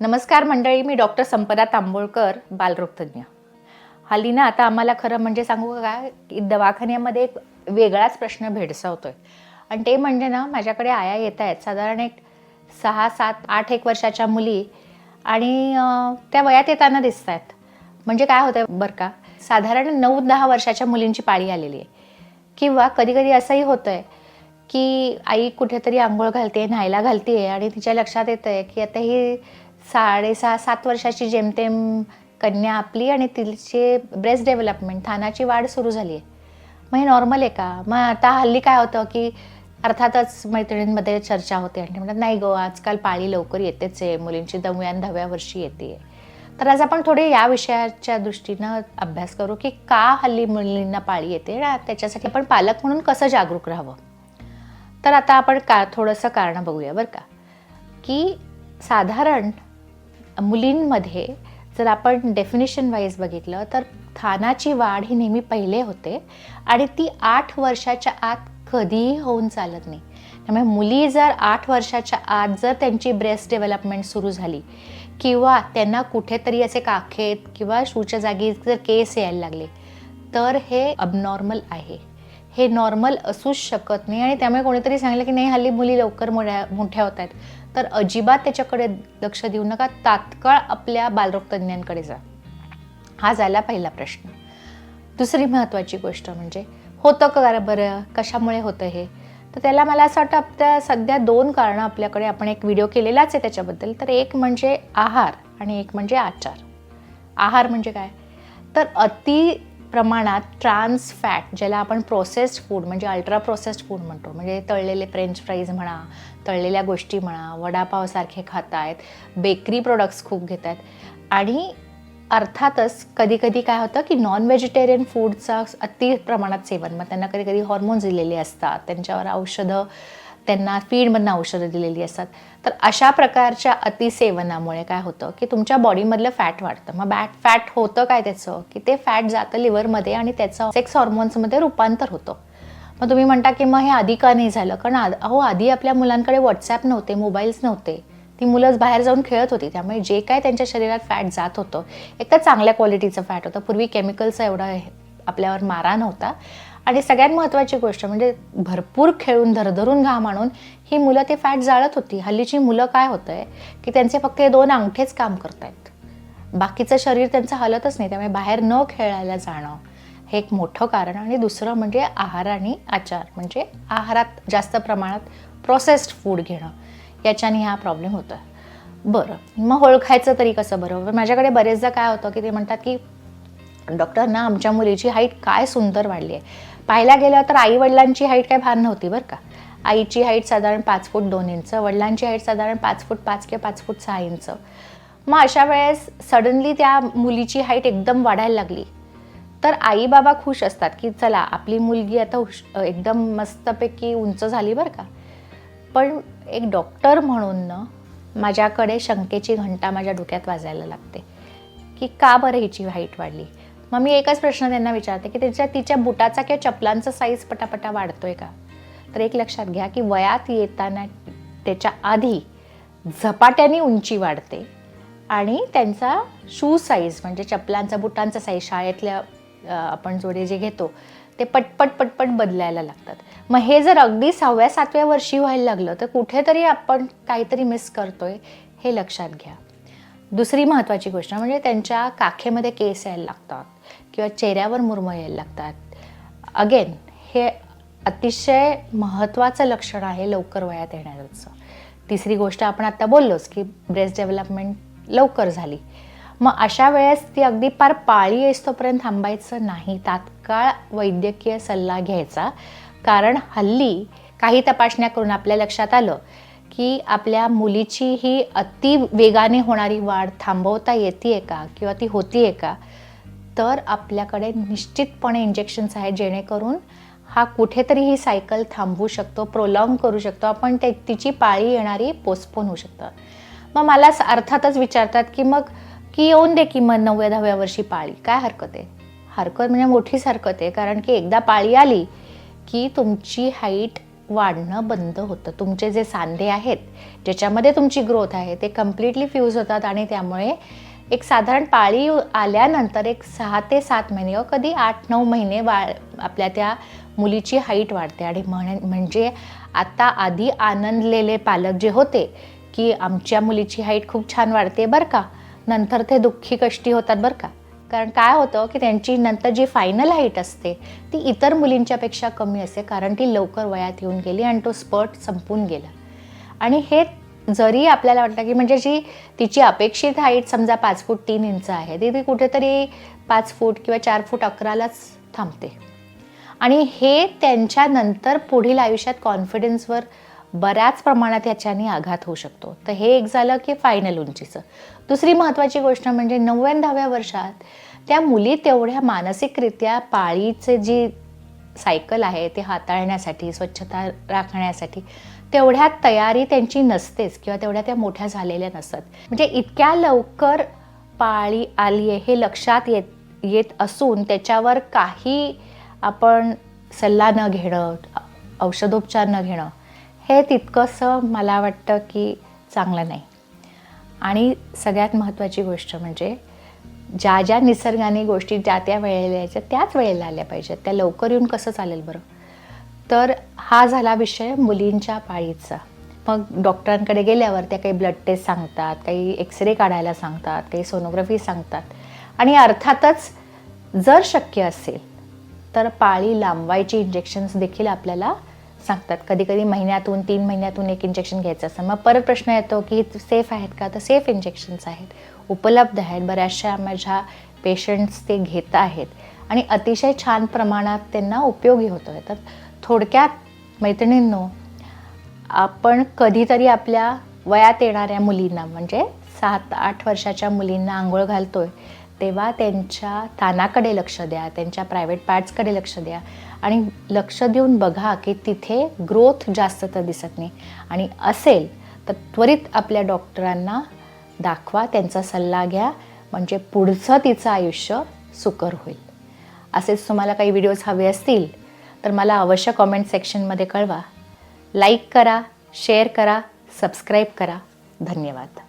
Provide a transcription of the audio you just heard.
नमस्कार मंडळी मी डॉक्टर संपदा तांबोळकर बालरोगतज्ञ. हल्ली ना आता आम्हाला खरं म्हणजे सांगू का की दवाखान्यामध्ये एक वेगळाच प्रश्न भेडसावतोय. आणि ते म्हणजे ना माझ्याकडे आया येत आहेत साधारण एक सहा सात आठ एक वर्षाच्या मुली आणि त्या वयात येताना दिसत आहेत म्हणजे काय होतं बरं का साधारण नऊ दहा वर्षाच्या मुलींची पाळी आलेली आहे. किंवा कधीकधी असंही होतं आहे की आई कुठेतरी आंघोळ घालते न्हायला घालते आणि तिच्या लक्षात येतं आहे की आता ही साडेसहा सात वर्षाची जेमतेम कन्या आपली आणि तिचे ब्रेस्ट डेव्हलपमेंट थानाची वाढ सुरू झाली आहे. मग हे नॉर्मल आहे का? मग आता हल्ली काय होतं की अर्थातच मैत्रिणींमध्ये चर्चा होते आणि ते म्हणतात नाही गो आजकाल पाळी लवकर येतेच आहे मुलींची दहाव्या आणि दहाव्या वर्षी येते तर आज आपण थोडे या विषयाच्या दृष्टीनं अभ्यास करू की का हल्ली मुलींना पाळी येते त्याच्यासाठी आपण पालक म्हणून कसं जागरूक राहावं? तर आता आपण का थोडंसं कारणं बघूया बरं का. की साधारण मुलींमध्ये जर आपण डेफिनेशन वाईज बघितलं तर थानाची वाढ ही नेहमी पहिले होते आणि ती आठ वर्षाच्या आत कधीही होऊन चालत नाही. त्यामुळे मुली जर आठ वर्षाच्या आत जर त्यांची ब्रेस्ट डेव्हलपमेंट सुरू झाली किंवा त्यांना कुठेतरी असे काखेत किंवा शूच्या जागी जर केस यायला लागले तर हे अबनॉर्मल आहे. हे नॉर्मल असूच शकत नाही. आणि त्यामुळे कोणीतरी सांगलं की नाही हल्ली मुली लवकर मोठ्या मोठ्या होत आहेत. तर अजिबात त्याच्याकडे लक्ष देऊ नका. तात्काळ आपल्या बालरोगतज्ञांकडे जा. हा झाला पहिला प्रश्न. दुसरी महत्त्वाची गोष्ट म्हणजे होतं का बरं? कशामुळे होतं हे? तर त्याला मला असं वाटतं आपल्या सध्या दोन कारणं आपल्याकडे आपण एक व्हिडिओ केलेलाच आहे त्याच्याबद्दल. तर एक म्हणजे आहार आणि एक म्हणजे आचार. आहार म्हणजे काय? तर अति प्रमाणात ट्रान्स फॅट ज्याला आपण प्रोसेस्ड फूड म्हणजे अल्ट्रा प्रोसेस्ड फूड म्हणतो म्हणजे तळलेले फ्रेंच फ्राईज म्हणा तळलेल्या गोष्टी म्हणा वडापावसारखे खात आहेत बेकरी प्रोडक्ट्स खूप घेत आहेत आणि अर्थातच कधी कधी काय होतं की नॉन व्हेजिटेरियन फूडचं अति प्रमाणात सेवन मग त्यांना कधी कधी हॉर्मोन्स दिलेले असतात त्यांच्यावर औषधं त्यांना फीडमधनं औषधं दिलेली असतात. तर अशा प्रकारच्या अतिसेवनामुळे काय होतं की तुमच्या बॉडीमधलं फॅट वाढतं. मग बॅट फॅट होतं काय त्याचं? की ते फॅट जातं लिव्हरमध्ये आणि त्याचं सेक्स हॉर्मोन्समध्ये रूपांतर होतं. मग तुम्ही म्हणता की मग हे आधी का नाही झालं? कारण अहो आधी आपल्या मुलांकडे व्हॉट्सॲप नव्हते मोबाईल्स नव्हते. ती मुलंच बाहेर जाऊन खेळत होती. त्यामुळे जे काय त्यांच्या शरीरात फॅट जात होतं एक तर चांगल्या क्वालिटीचं फॅट होतं. पूर्वी केमिकलचा एवढा आपल्यावर मारा नव्हता. आणि सगळ्यात महत्त्वाची गोष्ट म्हणजे भरपूर खेळून धरधरून घाम आणून ही मुलं ते फॅट जाळत होती. हल्लीची मुलं काय होतं आहे की त्यांचे फक्त हे दोन अंगठेच काम करतायत. बाकीचं शरीर त्यांचं हलतच नाही त्यामुळे बाहेर न खेळायला जाणं हे एक मोठं कारण. आणि दुसरं म्हणजे आहार आणि आचार. म्हणजे आहारात जास्त प्रमाणात प्रोसेस्ड फूड घेणं याच्याने हा प्रॉब्लेम होतो बरं मग ओळखायचं तरी कसं बरोबर माझ्याकडे बरेचदा काय होतं की ते म्हणतात की डॉक्टर ना आमच्या मुलीची हाईट काय सुंदर वाढली आहे. पाहायला गेलं तर आई वडिलांची हाईट काय भार नव्हती बरं का. आईची हाईट साधारण पाच फूट दोन इंच वडिलांची हाईट साधारण पाच फूट पाच किंवा पाच फूट सहा इंच. मग अशा वेळेस सडनली त्या मुलीची हाईट एकदम वाढायला लागली. तर आई बाबा खुश असतात की चला आपली मुलगी आता हुश एकदम मस्तपैकी उंच झाली बरं का. पण एक डॉक्टर म्हणून ना माझ्याकडे शंकेची घंटा माझ्या डोक्यात वाजायला लागते. की का बरं हिची हाईट वाढली? मग मी एकच प्रश्न त्यांना विचारते की त्याच्या तिच्या बुटाचा किंवा चपलांचा साईज पटापटा वाढतोय का? तर एक लक्षात घ्या की वयात येताना त्याच्या आधी झपाट्याने उंची वाढते आणि त्यांचा शू साईज म्हणजे चपलांचा बुटांचा साईज शाळेतल्या आपण जोडे जे घेतो ते पटपट पटपट बदलायला लागतात. मग हे जर अगदी सहाव्या सातव्या वर्षी व्हायला लागलं तर कुठेतरी आपण काहीतरी मिस करतोय हे लक्षात घ्या. दुसरी महत्त्वाची गोष्ट म्हणजे त्यांच्या काखेमध्ये केस यायला लागतात किंवा चेहऱ्यावर मुरमळ यायला लागतात. अगेन हे अतिशय महत्त्वाचं लक्षण आहे लवकर वयात येण्याचं. तिसरी गोष्ट आपण आता बोललोच की ब्रेस्ट डेव्हलपमेंट लवकर झाली. मग अशा वेळेस ती अगदी पार पाळी येईस्तोपर्यंत थांबायचं नाही. तात्काळ वैद्यकीय सल्ला घ्यायचा. कारण हल्ली काही तपासण्या करून आपल्या लक्षात आलं की आपल्या मुलीची ही अति वेगाने होणारी वाढ थांबवता येते का किंवा ती होतीये का? तर आपल्याकडे निश्चितपणे इंजेक्शन्स आहेत जेणेकरून हा कुठेतरी ही सायकल थांबवू शकतो प्रोलॉंग करू शकतो. आपण ते तिची पाळी येणारी पोस्टपोन होऊ शकतं. मग मला अर्थातच विचारतात की मग की येऊन दे की मग नवव्या दहाव्या वर्षी पाळी. काय हरकत आहे? हरकत म्हणजे मोठीच हरकत आहे. कारण की एकदा पाळी आली की तुमची हाईट वाढणं बंद होतं. तुमचे जे सांधे आहेत ज्याच्यामध्ये तुमची ग्रोथ आहे ते कम्प्लिटली फ्यूज होतात आणि त्यामुळे एक साधारण पाळी आल्यानंतर एक सहा ते सात महिने किंवा कधी आठ नऊ महिने वा आपल्या त्या मुलीची हाईट वाढते. आणि म्हण म्हणजे आता आधी आनंदलेले पालक जे होते की आमच्या मुलीची हाईट खूप छान वाढते बरं का. नंतर ते दुःखी कष्टी होतात बरं का. कारण काय होतं की त्यांची नंतर जी फायनल हाईट असते ती इतर मुलींच्यापेक्षा कमी असते कारण ती लवकर वयात येऊन गेली आणि तो स्पर्ट संपून गेला. आणि हे जरी आपल्याला वाटलं की म्हणजे जी तिची अपेक्षित हाईट समजा पाच फूट तीन इंच आहे ती ती कुठेतरी पाच फूट किंवा चार फूट अकरालाच थांबते. आणि हे त्यांच्यानंतर पुढील आयुष्यात कॉन्फिडन्सवर बऱ्याच प्रमाणात याच्याने आघात होऊ शकतो. तर हे एक झालं की फायनल उंचीचं. दुसरी महत्त्वाची गोष्ट म्हणजे नव्याण्णव्या वर्षात त्या मुली तेवढ्या मानसिकरित्या पाळीचे जी सायकल आहे ते हाताळण्यासाठी स्वच्छता राखण्यासाठी तेवढ्या तयारी त्यांची नसतेच किंवा तेवढ्या त्या मोठ्या झालेल्या नसतात म्हणजे इतक्या लवकर पाळी आली आहे हे लक्षात येत येत असून त्याच्यावर काही आपण सल्ला न घेणं औषधोपचार न घेणं हे तितकंसं मला वाटतं की चांगलं नाही. आणि सगळ्यात महत्त्वाची गोष्ट म्हणजे ज्या ज्या निसर्गाने गोष्टी ज्या त्या वेळेला यायच्या त्याच वेळेला आल्या पाहिजेत. त्या लवकर येऊन कसं चालेल बरं? तर हा झाला विषय मुलींच्या पाळीचा. मग डॉक्टरांकडे गेल्यावर त्या काही ब्लड टेस्ट सांगतात काही एक्सरे काढायला सांगतात काही सोनोग्राफी सांगतात. आणि अर्थातच जर शक्य असेल तर पाळी लांबवायची इंजेक्शन्स देखील आपल्याला सांगतात. कधी कधी महिन्यातून तीन महिन्यातून एक इंजेक्शन घ्यायचं असतं. मग परत प्रश्न येतो की सेफ आहेत का? तर सेफ इंजेक्शन्स आहेत. उपलब्ध आहेत. बऱ्याचशा माझ्या पेशंट्स ते घेत आहेत. आणि अतिशय छान प्रमाणात त्यांना उपयोगी होतो आहे तर थोडक्यात मैत्रिणींनो आपण कधीतरी आपल्या वयात येणाऱ्या मुलींना म्हणजे सात आठ वर्षाच्या मुलींना आंघोळ घालतो आहे तेव्हा त्यांच्या तानाकडे लक्ष द्या. त्यांच्या प्रायव्हेट पार्ट्सकडे लक्ष द्या. आणि लक्ष देऊन बघा की तिथे ग्रोथ जास्त तर दिसत नाही. आणि असेल तर त्वरित आपल्या डॉक्टरांना दाखवा त्यांचा सल्ला घ्या म्हणजे पुढचं तिचं आयुष्य सुकर होईल. असेच तुम्हाला काही व्हिडिओज हवे असतील तर मला अवश्य कॉमेंट सेक्शनमध्ये कळवा. लाईक करा शेअर करा सबस्क्राईब करा. धन्यवाद.